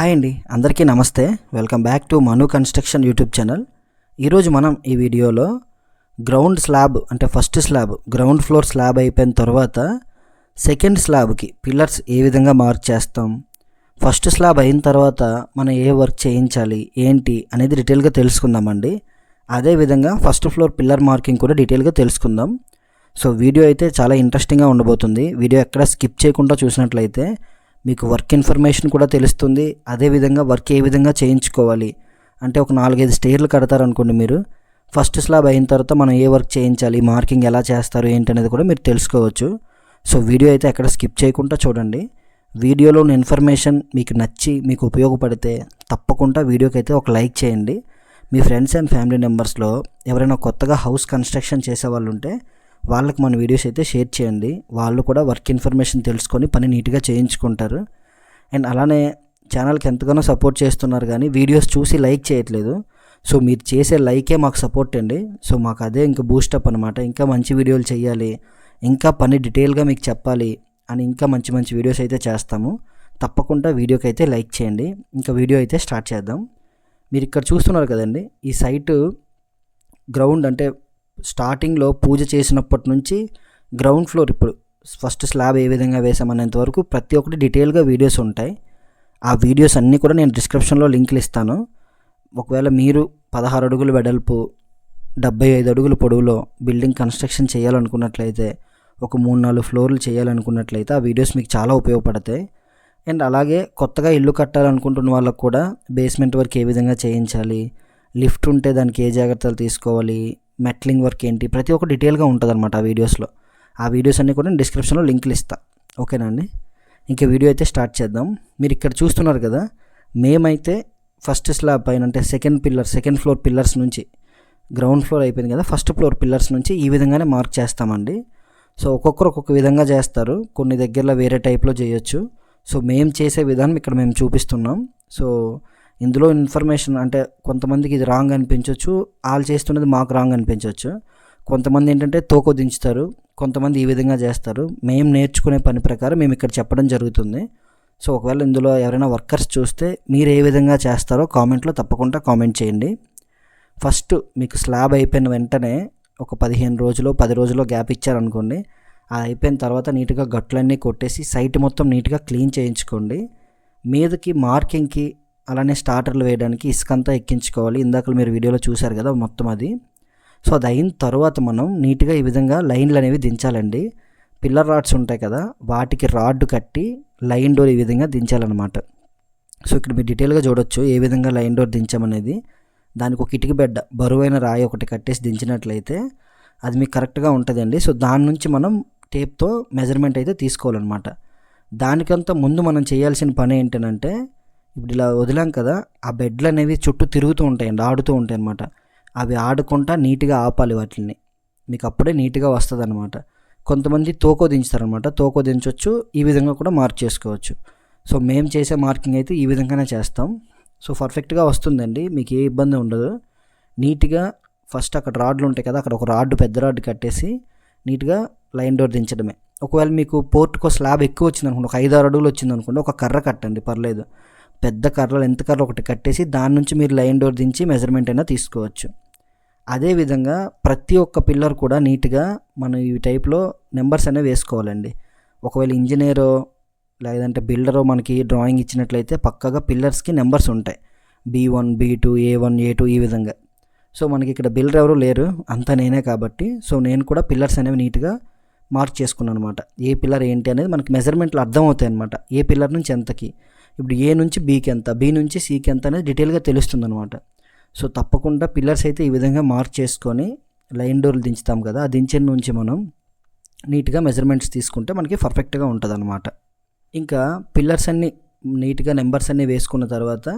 Hi అండి అందరికీ నమస్తే. Welcome back to Manu construction YouTube channel. ఈరోజు మనం ఈ వీడియోలో గ్రౌండ్ స్లాబ్ అంటే first slab ground floor slab అయిపోయిన తర్వాత సెకండ్ స్లాబ్కి పిల్లర్స్ ఏ విధంగా మార్క్ చేస్తాం ఫస్ట్ స్లాబ్ అయిన తర్వాత మనం ఏ వర్క్ చేయించాలి ఏంటి అనేది డీటెయిల్గా తెలుసుకుందామండి. అదేవిధంగా ఫస్ట్ ఫ్లోర్ పిల్లర్ మార్కింగ్ కూడా డీటెయిల్గా తెలుసుకుందాం. సో వీడియో అయితే చాలా ఇంట్రెస్టింగ్గా ఉండబోతుంది. వీడియో ఎక్కడ స్కిప్ చేయకుండా చూసినట్లయితే మీకు వర్క్ ఇన్ఫర్మేషన్ కూడా తెలుస్తుంది. అదేవిధంగా వర్క్ ఏ విధంగా చేయించుకోవాలి. అంటే ఒక నాలుగైదు స్టేర్లు కడతారనుకోండి మీరు. ఫస్ట్ స్లాబ్ అయిన తర్వాత మనం ఏ వర్క్ చేయించాలి మార్కింగ్ ఎలా చేస్తారు ఏంటి అనేది కూడా మీరు తెలుసుకోవచ్చు. సో వీడియో అయితే ఎక్కడ స్కిప్ చేయకుండా చూడండి. వీడియోలో ఉన్న ఇన్ఫర్మేషన్ మీకు నచ్చి మీకు ఉపయోగపడితే తప్పకుండా వీడియోకి అయితే ఒక లైక్ చేయండి. మీ ఫ్రెండ్స్ అండ్ ఫ్యామిలీ మెంబర్స్లో ఎవరైనా కొత్తగా హౌస్ కన్స్ట్రక్షన్ చేసే వాళ్ళు ఉంటే వాళ్ళకి మన వీడియోస్ అయితే షేర్ చేయండి. వాళ్ళు కూడా వర్క్ ఇన్ఫర్మేషన్ తెలుసుకొని పని నీట్గా చేయించుకుంటారు. అండ్ అలానే ఛానల్కి ఎంతగానో సపోర్ట్ చేస్తున్నారు కానీ వీడియోస్ చూసి లైక్ చేయట్లేదు. సో మీరు చేసే లైకే మాకు సపోర్ట్ అండి. సో మాకు అదే ఇంకా బూస్టప్ అనమాట ఇంకా మంచి వీడియోలు చేయాలి. ఇంకా పని డీటెయిల్గా మీకు చెప్పాలి అని ఇంకా మంచి మంచి వీడియోస్ అయితే చేస్తాము. తప్పకుండా వీడియోకి అయితే లైక్ చేయండి. ఇంకా వీడియో అయితే స్టార్ట్ చేద్దాం. మీరు ఇక్కడ చూస్తున్నారు కదండి. ఈ సైటు గ్రౌండ్ అంటే స్టార్టింగ్లో పూజ చేసినప్పటి నుంచి గ్రౌండ్ ఫ్లోర్ ఇప్పుడు ఫస్ట్ స్లాబ్ ఏ విధంగా వేసామనేంత వరకు ప్రతి ఒక్కటి డీటెయిల్గా వీడియోస్ ఉంటాయి. ఆ వీడియోస్ అన్నీ కూడా నేను డిస్క్రిప్షన్లో లింకులు ఇస్తాను. ఒకవేళ మీరు పదహారు అడుగులు వెడల్పు డెబ్బై ఐదు అడుగుల పొడవులో బిల్డింగ్ కన్స్ట్రక్షన్ చేయాలనుకున్నట్లయితే ఒక మూడు నాలుగు ఫ్లోర్లు చేయాలనుకున్నట్లయితే ఆ వీడియోస్ మీకు చాలా ఉపయోగపడతాయి. అండ్ అలాగే కొత్తగా ఇల్లు కట్టాలనుకుంటున్న వాళ్ళకు కూడా బేస్మెంట్ వర్క్ ఏ విధంగా చేయించాలి లిఫ్ట్ ఉంటే దానికి ఏ జాగ్రత్తలు తీసుకోవాలి మెట్లింగ్ వర్క్ ఏంటి? ప్రతి ఒక్క డీటెయిల్గా ఉంటుంది అనమాట ఆ వీడియోస్లో. ఆ వీడియోస్ అన్నీ కూడా నేను డిస్క్రిప్షన్లో లింకులు ఇస్తా. ఓకేనా అండి? ఇంకా వీడియో అయితే స్టార్ట్ చేద్దాం. మీరు ఇక్కడ చూస్తున్నారు కదా మేమైతే ఫస్ట్ స్లాబ్ పైన అంటే second pillar second floor pillars నుంచి గ్రౌండ్ ఫ్లోర్ అయిపోయింది కదా ఫస్ట్ ఫ్లోర్ పిల్లర్స్ నుంచి ఈ విధంగానే మార్క్ చేస్తామండి. సో ఒక్కొక్కరు ఒక్కొక్క విధంగా చేస్తారు. కొన్ని దగ్గరలో వేరే టైప్లో చేయొచ్చు. సో మేము చేసే విధానం ఇక్కడ మేము చూపిస్తున్నాం. సో ఇందులో ఇన్ఫర్మేషన్ అంటే కొంతమందికి ఇది రాంగ్ అనిపించవచ్చు వాళ్ళు చేస్తున్నది మాకు రాంగ్ అనిపించవచ్చు కొంతమంది ఏంటంటే తోకో దించుతారు. కొంతమంది ఈ విధంగా చేస్తారు. మేము నేర్చుకునే పని ప్రకారం మేము ఇక్కడ చెప్పడం జరుగుతుంది. సో ఒకవేళ ఇందులో ఎవరైనా వర్కర్స్ చూస్తే మీరు ఏ విధంగా చేస్తారో కామెంట్లో తప్పకుండా కామెంట్ చేయండి. ఫస్ట్ మీకు స్లాబ్ అయిపోయిన వెంటనే ఒక పదిహేను రోజులు పది రోజుల్లో గ్యాప్ ఇచ్చారనుకోండి. అది అయిపోయిన తర్వాత నీట్గా గట్లన్నీ కొట్టేసి సైట్ మొత్తం నీట్గా క్లీన్ చేయించుకోండి. మీదకి మార్కింగ్కి అలానే స్టార్టర్లు వేయడానికి ఇసుకంతా ఎక్కించుకోవాలి. ఇందాక మీరు వీడియోలో చూశారు కదా మొత్తం అది. సో అది అయిన తర్వాత మనం నీట్గా ఈ విధంగా లైన్లు అనేవి దించాలండి. పిల్లర్ రాడ్స్ ఉంటాయి కదా వాటికి రాడ్ కట్టి లైన్ డోర్ ఈ విధంగా దించాలన్నమాట. సో ఇక్కడ మీరు డీటెయిల్గా చూడొచ్చు ఏ విధంగా లైన్ డోర్ దించామనేది. దానికి ఒక ఇటుక బెడ్డ బరువైన రాయి ఒకటి కట్టేసి దించినట్లయితే అది మీకు కరెక్ట్గా ఉంటుందండి. సో దాని నుంచి మనం టేప్తో మెజర్మెంట్ అయితే తీసుకోవాలన్నమాట. దానికంతా ముందు మనం చేయాల్సిన పని ఏంటంటే ఇప్పుడు ఇలా వదిలాం కదా ఆ బెడ్లు అనేవి చుట్టూ తిరుగుతూ ఉంటాయండి ఆడుతూ ఉంటాయి అన్నమాట అవి ఆడుకుంటా నీట్గా ఆపాలి వాటిని మీకు అప్పుడే నీట్గా వస్తుంది అనమాట కొంతమంది తోకో దించుతారనమాట తోకో దించవచ్చు ఈ విధంగా కూడా మార్క్ చేసుకోవచ్చు. సో మేము చేసే మార్కింగ్ అయితే ఈ విధంగానే చేస్తాం. సో పర్ఫెక్ట్గా వస్తుందండి మీకు ఏ ఇబ్బంది ఉండదు. నీట్గా ఫస్ట్ అక్కడ రాడ్లు ఉంటాయి కదా అక్కడ ఒక రాడ్ పెద్ద రాడ్ కట్టేసి నీట్గా లైన్ డోర్ దించడమే. ఒకవేళ మీకు పోర్టుకో స్లాబ్ ఎక్కువ వచ్చింది అనుకోండి ఒక ఐదు ఆరు అడుగులు వచ్చింది అనుకోండి ఒక కర్ర కట్టండి పర్లేదు. పెద్ద కర్రలు ఎంత కర్ర ఒకటి కట్టేసి దాని నుంచి మీరు లైన్ డోర్ దించి మెజర్మెంట్ అయినా తీసుకోవచ్చు. అదేవిధంగా ప్రతి ఒక్క పిల్లర్ కూడా నీట్గా మనం ఈ టైప్లో నెంబర్స్ అనేవి వేసుకోవాలండి. ఒకవేళ ఇంజనీరో లేదంటే బిల్డరో మనకి డ్రాయింగ్ ఇచ్చినట్లయితే పక్కగా పిల్లర్స్కి నెంబర్స్ ఉంటాయి. B one B two A one A two ఈ విధంగా. సో మనకి ఇక్కడ బిల్డర్ ఎవరు లేరు అంతా నేనే కాబట్టి సో నేను కూడా పిల్లర్స్ అనేవి నీట్గా మార్క్ చేసుకున్నాను అనమాట ఏ పిల్లర్ ఏంటి అనేది మనకి మెజర్మెంట్లు అర్థమవుతాయి అనమాట ఏ పిల్లర్ నుంచి ఎంతకి. ఇప్పుడు ఏ నుంచి బీకి ఎంత? బీ నుంచి సీకి ఎంత అనేది డీటెయిల్గా తెలుస్తుంది అనమాట సో తప్పకుండా పిల్లర్స్ అయితే ఈ విధంగా మార్క్ చేసుకొని లైన్ డోర్లు దించుతాం కదా ఆ దించిన నుంచి మనం నీట్గా మెజర్మెంట్స్ తీసుకుంటే మనకి పర్ఫెక్ట్గా ఉంటుంది అనమాట ఇంకా పిల్లర్స్ అన్ని నీట్గా నెంబర్స్ అన్నీ వేసుకున్న తర్వాత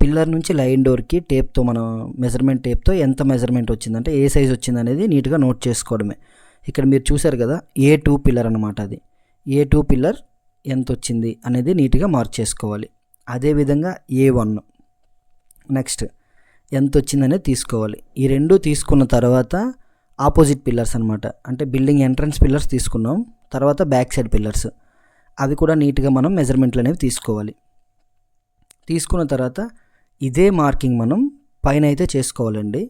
పిల్లర్ నుంచి లైన్ డోర్కి టేప్తో మనం మెజర్మెంట్ టేప్తో ఎంత మెజర్మెంట్ వచ్చిందంటే ఏ సైజ్ వచ్చింది అనేది నీట్గా నోట్ చేసుకోవడమే. ఇక్కడ మీరు చూసారు కదా ఏ టూ పిల్లర్ అనమాట అది. ఏ టూ పిల్లర్ ఎంత వచ్చింది అనేది నీట్గా మార్క్ చేసుకోవాలి. అదేవిధంగా ఏ వన్. నెక్స్ట్ ఎంత వచ్చిందనేది తీసుకోవాలి. ఈ రెండు తీసుకున్న తర్వాత ఆపోజిట్ పిల్లర్స్ అనమాట అంటే బిల్డింగ్ ఎంట్రన్స్ పిల్లర్స్ తీసుకున్నాం తర్వాత బ్యాక్ సైడ్ పిల్లర్స్. అవి కూడా నీట్గా మనం మెజర్మెంట్లు అనేవి తీసుకోవాలి. తీసుకున్న తర్వాత ఇదే మార్కింగ్ మనం పైన అయితే చేసుకోవాలండి.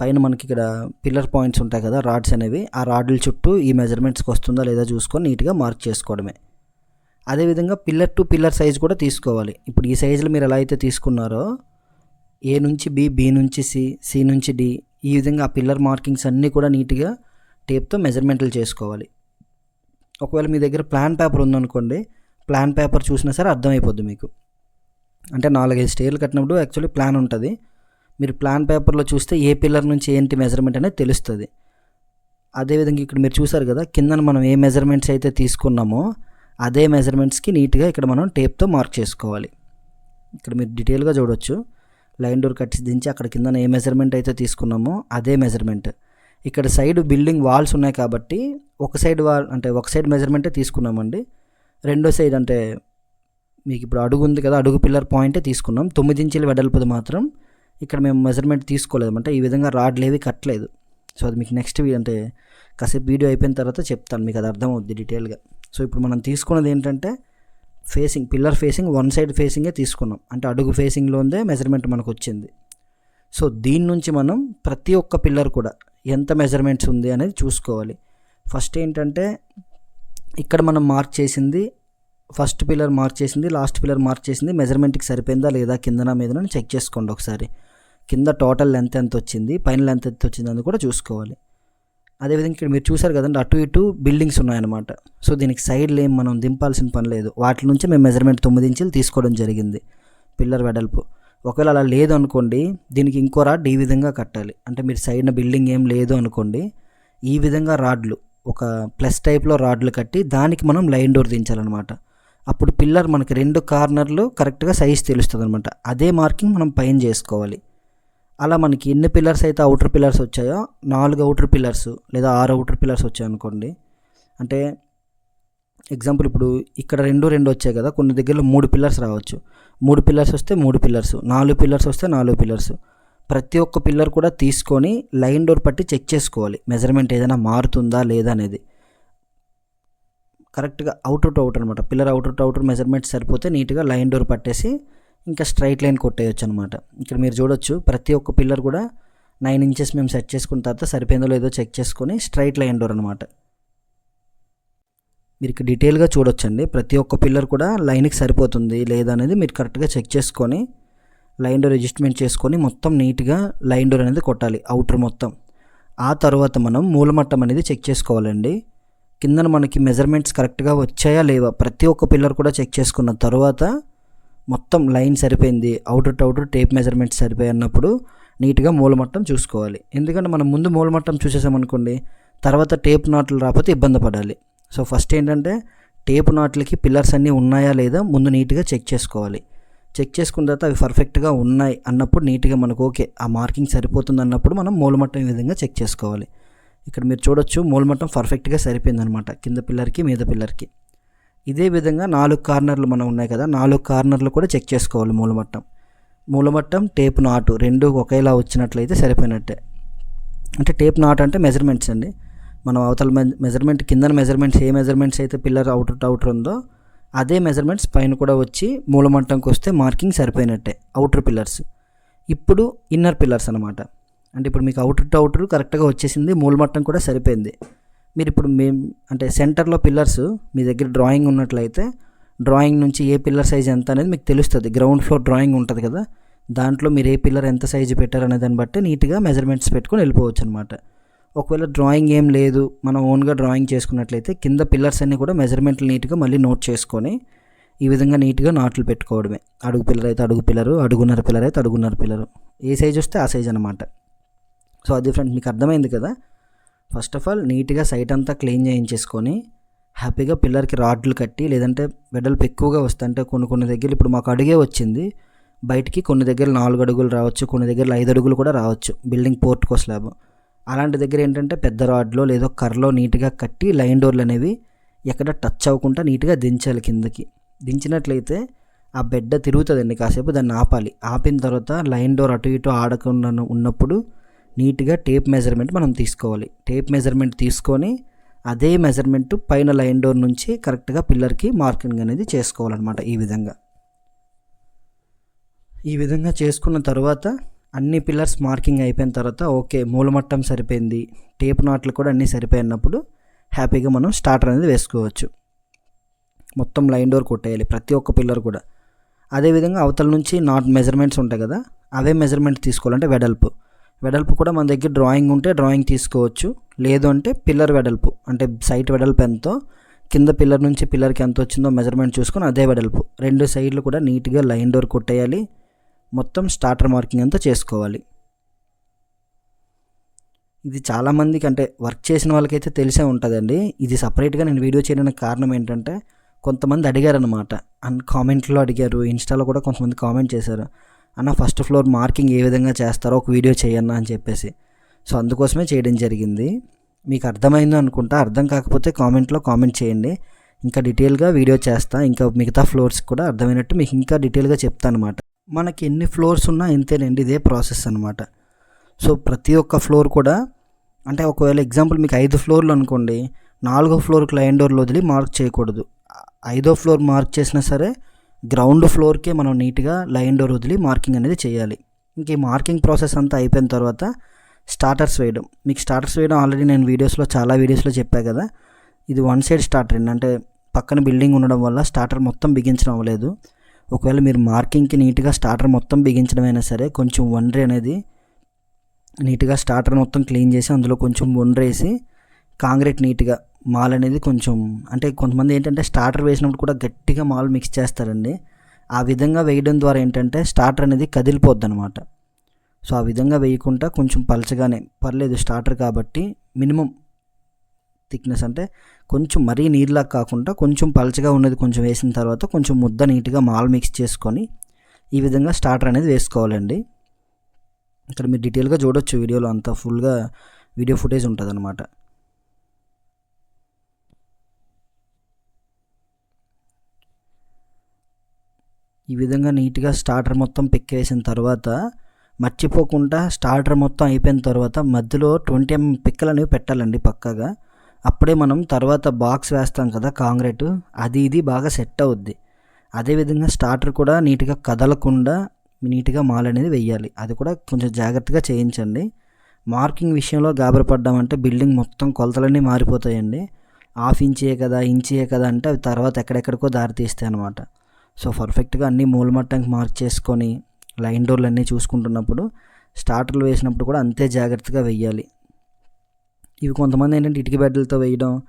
పైన మనకి ఇక్కడ పిల్లర్ పాయింట్స్ ఉంటాయి కదా రాడ్స్ అనేవి. ఆ రాడ్ల చుట్టూ ఈ మెజర్మెంట్స్కి వస్తుందా లేదా చూసుకొని నీట్గా మార్క్ చేసుకోవడమే. అదేవిధంగా పిల్లర్ టు పిల్లర్ సైజ్ కూడా తీసుకోవాలి. ఇప్పుడు ఈ సైజులు మీరు ఎలా అయితే తీసుకున్నారో ఏ నుంచి బి బి నుంచి సి సి నుంచి డి ఈ విధంగా ఆ పిల్లర్ మార్కింగ్స్ అన్నీ కూడా నీట్గా టేప్తో మెజర్మెంట్లు చేసుకోవాలి. ఒకవేళ మీ దగ్గర ప్లాన్ పేపర్ ఉందనుకోండి ప్లాన్ పేపర్ చూసినా సరే అర్థమైపోద్ది మీకు. అంటే నాలుగైదు స్టేర్లు కట్టినప్పుడు యాక్చువల్లీ ప్లాన్ ఉంటుంది. మీరు ప్లాన్ పేపర్లో చూస్తే ఏ పిల్లర్ నుంచి ఏంటి మెజర్మెంట్ అనేది తెలుస్తుంది. అదేవిధంగా ఇక్కడ మీరు చూసారు కదా కిందన మనం ఏ మెజర్మెంట్స్ అయితే తీసుకున్నామో అదే మెజర్మెంట్స్కి నీట్గా ఇక్కడ మనం టేప్తో మార్క్ చేసుకోవాలి. ఇక్కడ మీరు డీటెయిల్గా చూడొచ్చు. లైన్ డోర్ కట్టి దించి అక్కడ కింద ఏ మెజర్మెంట్ అయితే తీసుకున్నామో అదే మెజర్మెంట్ ఇక్కడ సైడ్ బిల్డింగ్ వాల్స్ ఉన్నాయి కాబట్టి ఒక సైడ్ వాల్ అంటే ఒక సైడ్ మెజర్మెంటే తీసుకున్నామండి. రెండో సైడ్ అంటే మీకు ఇప్పుడు అడుగు ఉంది కదా అడుగు పిల్లర్ పాయింటే తీసుకున్నాం. తొమ్మిది ఇంచుల వెడల్పుది మాత్రం ఇక్కడ మేము మెజర్మెంట్ తీసుకోలేదు అంటే ఈ విధంగా రాడ్లేవి కట్టలేదు సో అది మీకు నెక్స్ట్ అంటే కాసేపు వీడియో అయిపోయిన తర్వాత చెప్తాను. మీకు అది అర్థమవుద్ది డీటెయిల్గా సో ఇప్పుడు మనం తీసుకున్నది ఏంటంటే facing pillar facing one side ఫేసింగే తీసుకున్నాం. అంటే అడుగు ఫేసింగ్లోందే మెజర్మెంట్ మనకు వచ్చింది. సో దీని నుంచి మనం ప్రతి ఒక్క పిల్లర్ కూడా ఎంత మెజర్మెంట్స్ ఉంది అనేది చూసుకోవాలి. ఫస్ట్ ఏంటంటే ఇక్కడ మనం మార్క్ చేసింది ఫస్ట్ పిల్లర్ మార్క్ చేసింది లాస్ట్ పిల్లర్ మార్క్ చేసింది మెజర్మెంట్కి సరిపోయిందా లేదా కిందన మీదన చెక్ చేసుకోండి ఒకసారి. కింద టోటల్ లెంత్ ఎంత వచ్చింది పైన లెంత్ ఎంత వచ్చింది అని కూడా చూసుకోవాలి. అదేవిధంగా ఇక్కడ మీరు చూసారు కదండి అటు ఇటు బిల్డింగ్స్ ఉన్నాయన్నమాట. సో దీనికి సైడ్లు ఏం మనం దింపాల్సిన పని లేదు. వాటి నుంచి మేము మెజర్మెంట్ తొమ్మిది ఇంచులు తీసుకోవడం జరిగింది పిల్లర్ వెడల్పు. ఒకవేళ అలా లేదు అనుకోండి దీనికి ఇంకో రాడ్ ఈ విధంగా కట్టాలి. అంటే మీరు సైడ్న బిల్డింగ్ ఏం లేదు అనుకోండి ఈ విధంగా రాడ్లు ఒక ప్లస్ టైప్లో రాడ్లు కట్టి దానికి మనం లైన్ డోర్ దించాలన్నమాట. అప్పుడు పిల్లర్ మనకి రెండు కార్నర్లు కరెక్ట్గా సైజ్ తెలుస్తుంది అనమాట అదే మార్కింగ్ మనం పైన చేసుకోవాలి. అలా మనకి ఎన్ని పిల్లర్స్ అయితే అవుటర్ పిల్లర్స్ వచ్చాయో నాలుగు అవుటర్ పిల్లర్స్ లేదా ఆరు అవుటర్ పిల్లర్స్ వచ్చాయి అనుకోండి అంటే ఎగ్జాంపుల్ ఇప్పుడు ఇక్కడ రెండు రెండు వచ్చాయి కదా కొన్ని దగ్గరలో మూడు పిల్లర్స్ రావచ్చు. మూడు పిల్లర్స్ వస్తే మూడు పిల్లర్స్ నాలుగు పిల్లర్స్ వస్తే నాలుగు పిల్లర్స్ ప్రతి ఒక్క పిల్లర్ కూడా తీసుకొని లైన్ డోర్ పట్టి చెక్ చేసుకోవాలి మెజర్మెంట్ ఏదైనా మారుతుందా లేదా అనేది. కరెక్ట్గా అవుటర్ టు అవుట్ అనమాట pillar outer to outer measurement సరిపోతే నీట్గా లైన్ డోర్ పట్టేసి ఇంకా స్ట్రైట్ లైన్ కొట్టేయచ్చు అనమాట ఇక్కడ మీరు చూడొచ్చు ప్రతి ఒక్క పిల్లర్ కూడా నైన్ ఇంచెస్ మేము సెట్ చేసుకున్న తర్వాత సరిపోయిందో లేదో చెక్ చేసుకొని స్ట్రైట్ లైన్ డోర్ అనమాట. మీరు ఇక్కడ డీటెయిల్గా చూడొచ్చండి. ప్రతి ఒక్క పిల్లర్ కూడా లైన్కి సరిపోతుంది లేదా అనేది మీరు కరెక్ట్గా చెక్ చేసుకొని లైన్ డోర్ అడ్జస్ట్మెంట్ చేసుకొని మొత్తం నీట్గా లైన్ డోర్ అనేది కొట్టాలి అవుటర్ మొత్తం. ఆ తర్వాత మనం మూలమట్టం అనేది చెక్ చేసుకోవాలండి. కిందన మనకి మెజర్మెంట్స్ కరెక్ట్గా వచ్చాయా లేవా ప్రతి ఒక్క పిల్లర్ కూడా చెక్ చేసుకున్న తర్వాత మొత్తం లైన్ సరిపోయింది. Outer to outer tape measurements సరిపోయి అన్నప్పుడు నీట్గా మూలమట్టం చూసుకోవాలి. ఎందుకంటే మనం ముందు మూలమట్టం చూసేసామనుకోండి తర్వాత టేప్ నాట్లు రాకపోతే ఇబ్బంది పడాలి. సో ఫస్ట్ ఏంటంటే టేప్ నాట్లకి పిల్లర్స్ అన్నీ ఉన్నాయా లేదా ముందు నీట్గా చెక్ చేసుకోవాలి. చెక్ చేసుకున్న తర్వాత అవి పర్ఫెక్ట్గా ఉన్నాయి అన్నప్పుడు నీట్గా మనకు ఓకే ఆ మార్కింగ్ సరిపోతుంది అన్నప్పుడు మనం మూలమట్టం ఈ విధంగా చెక్ చేసుకోవాలి. ఇక్కడ మీరు చూడొచ్చు మూలమట్టం పర్ఫెక్ట్గా సరిపోయిందనమాట కింద పిల్లర్కి మీద పిల్లర్కి ఇదే విధంగా నాలుగు కార్నర్లు మనం ఉన్నాయి కదా నాలుగు కార్నర్లు కూడా చెక్ చేసుకోవాలి మూలమట్టం. మూలమట్టం టేప్ నాటు రెండు ఒకేలా వచ్చినట్లయితే సరిపోయినట్టే. అంటే టేప్ నాట్ అంటే మెజర్మెంట్స్ అండి. మనం అవతల మెజర్మెంట్ కింద మెజర్మెంట్స్ ఏ మెజర్మెంట్స్ అయితే పిల్లర్ అవుటర్ అవుటర్ ఉందో అదే మెజర్మెంట్స్ పైన కూడా వచ్చి మూలమట్టంకి వస్తే మార్కింగ్ సరిపోయినట్టే అవుటర్ పిల్లర్స్. ఇప్పుడు ఇన్నర్ పిల్లర్స్ అనమాట అంటే ఇప్పుడు మీకు అవుటర్ టు అవుటర్ కరెక్ట్గా వచ్చేసింది మూలమట్టం కూడా సరిపోయింది. మీరు ఇప్పుడు మేము అంటే సెంటర్లో పిల్లర్స్ మీ దగ్గర డ్రాయింగ్ ఉన్నట్లయితే డ్రాయింగ్ నుంచి ఏ పిల్లర్ సైజ్ ఎంత అనేది మీకు తెలుస్తుంది. గ్రౌండ్ ఫ్లోర్ డ్రాయింగ్ ఉంటుంది కదా. దాంట్లో మీరు ఏ పిల్లర్ ఎంత సైజు పెట్టారనే దాన్ని బట్టి నీట్గా మెజర్మెంట్స్ పెట్టుకొని వెళ్ళిపోవచ్చు అనమాట ఒకవేళ డ్రాయింగ్ ఏం లేదు మనం ఓన్గా డ్రాయింగ్ చేసుకున్నట్లయితే కింద పిల్లర్స్ అన్నీ కూడా మెజర్మెంట్లు నీట్గా మళ్ళీ నోట్ చేసుకొని ఈ విధంగా నీట్గా నాట్లు పెట్టుకోవడమే. అడుగు పిల్లర్ అయితే అడుగు పిల్లరు అడుగున్నర పిల్లర్ అయితే అడుగున్నర పిల్లరు. ఏ సైజ్ వస్తే ఆ సైజ్ అనమాట సో అది ఫ్రెండ్స్ మీకు అర్థమైంది కదా. ఫస్ట్ ఆఫ్ ఆల్ నీట్గా సైట్ అంతా క్లీన్ చేయించేసుకొని హ్యాపీగా పిల్లర్కి రాడ్లు కట్టి లేదంటే వెడల్పు ఎక్కువగా వస్తాయి అంటే కొన్ని కొన్ని దగ్గర ఇప్పుడు మాకు అడుగే వచ్చింది బయటికి కొన్ని దగ్గర నాలుగు అడుగులు రావచ్చు కొన్ని దగ్గర ఐదు అడుగులు కూడా రావచ్చు బిల్డింగ్ పోర్ట్కో స్లాబ్ అలాంటి దగ్గర ఏంటంటే పెద్ద రాడ్లో లేదో కర్రలో నీట్గా కట్టి లైన్ డోర్లు అనేవి ఎక్కడ టచ్ అవ్వకుండా నీట్గా దించాలి కిందకి. దించినట్లయితే ఆ బిడ్డ తిరుగుతుందండి కాసేపు దాన్ని ఆపాలి. ఆపిన తర్వాత లైన్ డోర్ అటు ఇటు ఆడకుండా ఉన్నప్పుడు నీట్గా టేప్ మెజర్మెంట్ మనం తీసుకోవాలి. టేప్ మెజర్మెంట్ తీసుకొని అదే మెజర్మెంట్ పైన లైన్ డోర్ నుంచి కరెక్ట్గా పిల్లర్కి మార్కింగ్ అనేది చేసుకోవాలన్నమాట ఈ విధంగా. ఈ విధంగా చేసుకున్న తర్వాత అన్ని పిల్లర్స్ మార్కింగ్ అయిపోయిన తర్వాత ఓకే మూలమట్టం సరిపోయింది. టేప్ నాట్లు కూడా అన్నీ సరిపోయినప్పుడు హ్యాపీగా మనం స్టార్టర్ అనేది వేసుకోవచ్చు. మొత్తం లైన్ డోర్ కొట్టేయాలి ప్రతి ఒక్క పిల్లర్ కూడా. అదేవిధంగా అవతల నుంచి నాట్ మెజర్మెంట్స్ ఉంటాయి కదా అవే మెజర్మెంట్ తీసుకోవాలంటే వెడల్పు. వెడల్పు కూడా మన దగ్గర డ్రాయింగ్ ఉంటే డ్రాయింగ్ తీసుకోవచ్చు. లేదు అంటే పిల్లర్ వెడల్పు అంటే సైట్ వెడల్పు ఎంతో కింద పిల్లర్ నుంచి పిల్లర్కి ఎంత వచ్చిందో మెజర్మెంట్ చూసుకొని అదే వెడల్పు. రెండు సైడ్లు కూడా నీట్గా లైన్ డోర్ కొట్టేయాలి. మొత్తం స్టార్టర్ మార్కింగ్ అంతా చేసుకోవాలి. ఇది చాలామందికి అంటే వర్క్ చేసిన వాళ్ళకైతే తెలిసే ఉంటుందండి. ఇది సపరేట్గా నేను వీడియో చేయడానికి కారణం ఏంటంటే కొంతమంది అడిగారు అనమాట అండ్ కామెంట్లో అడిగారు ఇన్స్టాలో కూడా కొంతమంది కామెంట్ చేశారు. అన్న ఫస్ట్ ఫ్లోర్ మార్కింగ్ ఏ విధంగా చేస్తారో ఒక వీడియో చేయన్నా అని చెప్పేసి. సో అందుకోసమే చేయడం జరిగింది. మీకు అర్థమైందో అనుకుంటా అర్థం కాకపోతే కామెంట్లో కామెంట్ చేయండి. ఇంకా డీటెయిల్గా వీడియో చేస్తా ఇంకా మిగతా ఫ్లోర్స్ కూడా అర్థమైనట్టు మీకు ఇంకా డీటెయిల్గా చెప్తాను అనమాట మనకి ఎన్ని ఫ్లోర్స్ ఉన్నా ఇంతేనండి ఇదే ప్రాసెస్ అనమాట సో ప్రతి ఒక్క ఫ్లోర్ కూడా అంటే ఒకవేళ ఎగ్జాంపుల్ మీకు ఐదు ఫ్లోర్లు అనుకోండి నాలుగో ఫ్లోర్కి లైన్ డోర్లు వదిలి మార్క్ చేయకూడదు. ఐదో ఫ్లోర్ మార్క్ చేసినా సరే గ్రౌండ్ ఫ్లోర్కే మనం నీట్గా లైన్ డోర్ వదిలి మార్కింగ్ అనేది చేయాలి. ఇంక ఈ మార్కింగ్ ప్రాసెస్ అంతా అయిపోయిన తర్వాత స్టార్టర్స్ వేయడం. మీకు స్టార్టర్స్ వేయడం ఆల్రెడీ నేను వీడియోస్లో చాలా వీడియోస్లో చెప్పా కదా. ఇది వన్ సైడ్ స్టార్టర్ ఏంటంటే అంటే పక్కన బిల్డింగ్ ఉండడం వల్ల స్టార్టర్ మొత్తం బిగించడం అవ్వలేదు. ఒకవేళ మీరు మార్కింగ్కి నీట్గా స్టార్టర్ మొత్తం బిగించడం అయినా సరే కొంచెం వండ్రి అనేది నీట్గా స్టార్టర్ మొత్తం క్లీన్ చేసి అందులో కొంచెం వండ్రేసి కాంక్రీట్ నీట్గా మాల్ అనేది కొంచెం అంటే కొంతమంది ఏంటంటే స్టార్టర్ వేసినప్పుడు కూడా గట్టిగా మాల్ మిక్స్ చేస్తారండి. ఆ విధంగా వేయడం ద్వారా ఏంటంటే స్టార్టర్ అనేది కదిలిపోద్ది అనమాట సో ఆ విధంగా వేయకుండా కొంచెం పలచగానే పర్లేదు స్టార్టర్ కాబట్టి మినిమం థిక్నెస్ అంటే కొంచెం మరీ నీళ్ళలా కాకుండా కొంచెం పలచగా ఉన్నది కొంచెం వేసిన తర్వాత కొంచెం ముద్ద నీట్గా మాల్ మిక్స్ చేసుకొని ఈ విధంగా స్టార్టర్ అనేది వేసుకోవాలండి. ఇక్కడ మీరు డీటెయిల్గా చూడొచ్చు వీడియోలో అంతా ఫుల్గా వీడియో ఫుటేజ్ ఉంటుంది అనమాట ఈ విధంగా నీట్గా స్టార్టర్ మొత్తం పిక్కేసిన తర్వాత మర్చిపోకుండా స్టార్టర్ మొత్తం అయిపోయిన తర్వాత మధ్యలో ట్వంటీ ఎంఎం పిక్కలు అనేవి పెట్టాలండి పక్కగా. అప్పుడే మనం తర్వాత బాక్స్ వేస్తాం కదా కాంక్రీట్ అది ఇది బాగా సెట్ అవుద్ది. అదేవిధంగా స్టార్టర్ కూడా నీట్గా కదలకుండా నీట్గా మాల్ అనేది వెయ్యాలి. అది కూడా కొంచెం జాగ్రత్తగా చేయించండి. మార్కింగ్ విషయంలో గాబరపడ్డామంటే బిల్డింగ్ మొత్తం కొలతలన్నీ మారిపోతాయండి. హాఫ్ ఇంచే కదా ఇంచే కదా అంటే అవి తర్వాత ఎక్కడెక్కడికో దారి తీస్తాయి అనమాట సో పర్ఫెక్ట్గా అన్ని మూలమట్టానికి మార్క్ చేసుకొని లైన్ డోర్లు అన్నీ చూసుకుంటున్నప్పుడు స్టార్టర్లు వేసినప్పుడు కూడా అంతే జాగ్రత్తగా వెయ్యాలి. ఇవి కొంతమంది ఏంటంటే ఇటుక బెడ్డలతో వేయడం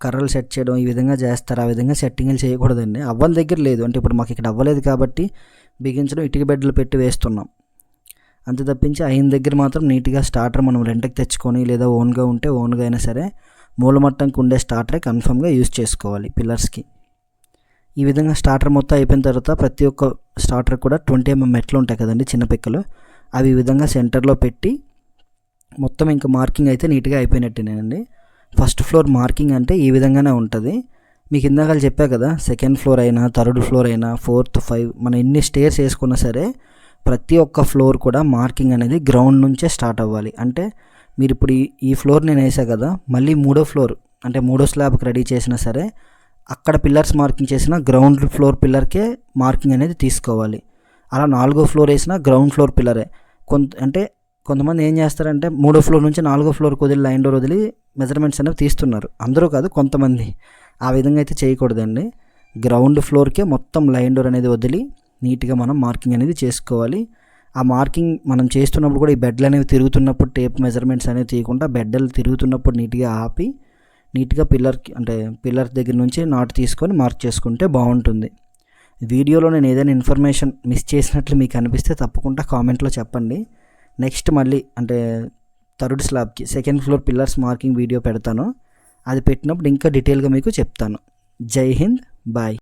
కర్రలు సెట్ చేయడం ఈ విధంగా చేస్తారు. ఆ విధంగా సెట్టింగ్లు చేయకూడదండి. అవ్వని దగ్గర లేదు. అంటే ఇప్పుడు మాకు ఇక్కడ అవ్వలేదు కాబట్టి బిగించడం ఇటుక బెడ్డలు పెట్టి వేస్తున్నాం. అంతే తప్పించి అయిన దగ్గర మాత్రం నీట్గా స్టార్టర్ మనం రెంట్కి తెచ్చుకొని లేదా ఓన్గా ఉంటే ఓన్గా అయినా సరే మూలమట్టంకి ఉండే స్టార్టరే కన్ఫర్మ్గా యూజ్ చేసుకోవాలి పిల్లర్స్కి. ఈ విధంగా స్టార్టర్ మొత్తం అయిపోయిన తర్వాత ప్రతి ఒక్క స్టార్టర్ కూడా ట్వంటీ ఎంఎం mm మెట్లు ఉంటాయి కదండి చిన్న పిక్కలు. అవి ఈ విధంగా సెంటర్లో పెట్టి మొత్తం ఇంకా మార్కింగ్ అయితే నీట్గా అయిపోయినట్టేనండి. ఫస్ట్ ఫ్లోర్ మార్కింగ్ అంటే ఈ విధంగానే ఉంటుంది. మీకు ఇందాక చెప్పా కదా సెకండ్ ఫ్లోర్ అయినా థర్డ్ ఫ్లోర్ అయినా ఫోర్త్ ఫైవ్ మనం ఎన్ని స్టేర్స్ వేసుకున్నా సరే ప్రతి ఒక్క ఫ్లోర్ కూడా మార్కింగ్ అనేది గ్రౌండ్ నుంచే స్టార్ట్ అవ్వాలి. అంటే మీరు ఇప్పుడు ఈ ఈ ఫ్లోర్ నేను వేసా కదా మళ్ళీ మూడో ఫ్లోర్ అంటే మూడో స్లాబ్కి రెడీ చేసినా సరే అక్కడ పిల్లర్స్ మార్కింగ్ చేసిన గ్రౌండ్ ఫ్లోర్ పిల్లర్కే మార్కింగ్ అనేది తీసుకోవాలి. అలా నాలుగో ఫ్లోర్ వేసిన గ్రౌండ్ ఫ్లోర్ పిల్లరే. కొంత అంటే కొంతమంది ఏం చేస్తారంటే మూడో ఫ్లోర్ నుంచి నాలుగో ఫ్లోర్కి వదిలి లైన్ డోర్ వదిలి మెజర్మెంట్స్ అనేవి తీస్తున్నారు. అందరూ కాదు కొంతమంది. ఆ విధంగా అయితే చేయకూడదండి. గ్రౌండ్ ఫ్లోర్కే మొత్తం లైన్ డోర్ అనేది వదిలి నీట్గా మనం మార్కింగ్ అనేది చేసుకోవాలి. ఆ మార్కింగ్ మనం చేస్తున్నప్పుడు కూడా ఈ బెడ్లు అనేవి తిరుగుతున్నప్పుడు టేప్ మెజర్మెంట్స్ అనేవి తీయకుండా బెడ్డలు తిరుగుతున్నప్పుడు నీట్గా ఆపి నీట్గా పిల్లర్కి అంటే పిల్లర్ దగ్గర నుంచి నాటు తీసుకొని మార్క్ చేసుకుంటే బాగుంటుంది. వీడియోలో నేను ఏదైనా ఇన్ఫర్మేషన్ మిస్ చేసినట్లు మీకు అనిపిస్తే తప్పకుండా కామెంట్లో చెప్పండి. నెక్స్ట్ మళ్ళీ అంటే third స్లాబ్కి second floor pillars marking video పెడతాను. అది పెట్టినప్పుడు ఇంకా డీటెయిల్గా మీకు చెప్తాను. జై హింద్ బాయ్.